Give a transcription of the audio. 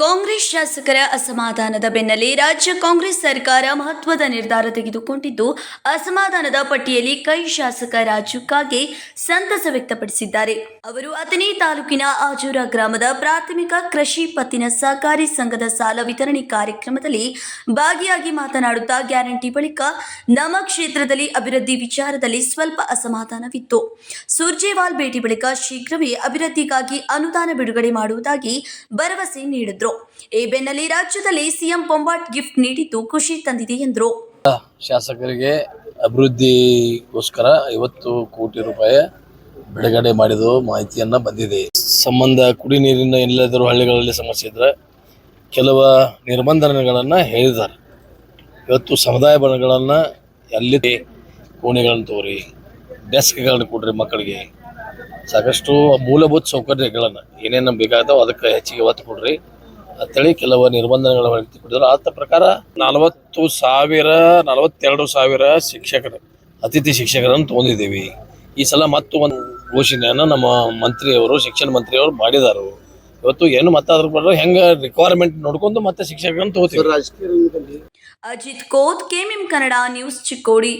ಕಾಂಗ್ರೆಸ್ ಶಾಸಕರ ಅಸಮಾಧಾನದ ಬೆನ್ನಲ್ಲೇ ರಾಜ್ಯ ಕಾಂಗ್ರೆಸ್ ಸರ್ಕಾರ ಮಹತ್ವದ ನಿರ್ಧಾರ ತೆಗೆದುಕೊಂಡಿದ್ದು, ಅಸಮಾಧಾನದ ಪಟ್ಟಿಯಲ್ಲಿ ಕೈ ಶಾಸಕ ರಾಜು ಕಾಗೆ ಸಂತಸ ವ್ಯಕ್ತಪಡಿಸಿದ್ದಾರೆ. ಅವರು ಅಥಣಿ ತಾಲೂಕಿನ ಆಜೂರ ಗ್ರಾಮದ ಪ್ರಾಥಮಿಕ ಕೃಷಿ ಪತ್ತಿನ ಸಹಕಾರಿ ಸಂಘದ ಸಾಲ ವಿತರಣೆ ಕಾರ್ಯಕ್ರಮದಲ್ಲಿ ಭಾಗಿಯಾಗಿ ಮಾತನಾಡುತ್ತಾ ಗ್ಯಾರಂಟಿ ಬಳಿಕ ನಮ್ಮ ಕ್ಷೇತ್ರದಲ್ಲಿ ಅಭಿವೃದ್ಧಿ ವಿಚಾರದಲ್ಲಿ ಸ್ವಲ್ಪ ಅಸಮಾಧಾನವಿತ್ತು. ಸುರ್ಜೇವಾಲ್ ಭೇಟಿ ಬಳಿಕ ಶೀಘ್ರವೇ ಅಭಿವೃದ್ಧಿಗಾಗಿ ಅನುದಾನ ಬಿಡುಗಡೆ ಮಾಡುವುದಾಗಿ ಭರವಸೆ ನೀಡಿದ್ರು. ಈ ಬೆನ್ನಲ್ಲಿ ರಾಜ್ಯದಲ್ಲಿ ಸಿಎಂ ಬೊಂಬಾಟ್ ಗಿಫ್ಟ್ ನೀಡಿದ್ದು ಖುಷಿ ತಂದಿದೆ ಎಂದರು. ಶಾಸಕರಿಗೆ ಅಭಿವೃದ್ಧಿಗೋಸ್ಕರ ಐವತ್ತು ಕೋಟಿ ರೂಪಾಯಿ ಬಿಡುಗಡೆ ಮಾಡಿದ ಮಾಹಿತಿಯನ್ನ ಬಂದಿದೆ. ಸಂಬಂಧ ಕುಡಿ ನೀರಿನ ಎಲ್ಲಾದರೂ ಹಳ್ಳಿಗಳಲ್ಲಿ ಸಮಸ್ಯೆ ಇದ್ರೆ ಕೆಲವು ನಿರ್ಬಂಧನೆಗಳನ್ನು ಹೇಳಿದ್ದಾರೆ. ಇವತ್ತು ಸಮುದಾಯ ಬಣಗಳನ್ನ ಎಲ್ಲಿ ಕೋಣೆಗಳನ್ನು ತೋರಿ, ಡೆಸ್ಕ್ಗಳನ್ನು ಕೊಡ್ರಿ ಮಕ್ಕಳಿಗೆ. ಸಾಕಷ್ಟು ಮೂಲಭೂತ ಸೌಕರ್ಯಗಳನ್ನು ಏನೇನು ಬೇಕಾಗ್ತಾವ ಅದಕ್ಕೆ ಹೆಚ್ಚಿಗೆ ಒತ್ತು ಕೊಡ್ರಿ. ಅಂತೇಳಿ ಕೆಲವು ನಿರ್ಬಂಧನೆಗಳ ಕೊಟ್ಟಿದ್ರು. ಆತ ಪ್ರಕಾರ ನಲವತ್ತು ಸಾವಿರ ನಲವತ್ತೆರಡು ಸಾವಿರ ಶಿಕ್ಷಕರು ಅತಿಥಿ ಶಿಕ್ಷಕರನ್ನು ತೊಗೊಂಡಿದ್ದೀವಿ. ಈ ಸಲ ಮತ್ತು ಒಂದು ಘೋಷಣೆಯನ್ನು ನಮ್ಮ ಮಂತ್ರಿಯವರು ಶಿಕ್ಷಣ ಮಂತ್ರಿಯವರು ಮಾಡಿದಾರು. ಇವತ್ತು ಏನು ಮತ್ತೆ ಅದ್ರ ಬರೋ ಹೆಂಗೆ ರಿಕ್ವೈರ್ಮೆಂಟ್ ನೋಡ್ಕೊಂಡು ಮತ್ತೆ ಶಿಕ್ಷಕರನ್ನು ತಗೋತೀವಿ. ಅಜಿತ್ ಕೋತ್ ಕೆಮಿಂ ಕನ್ನಡ ನ್ಯೂಸ್ ಚಿಕ್ಕೋಡಿ.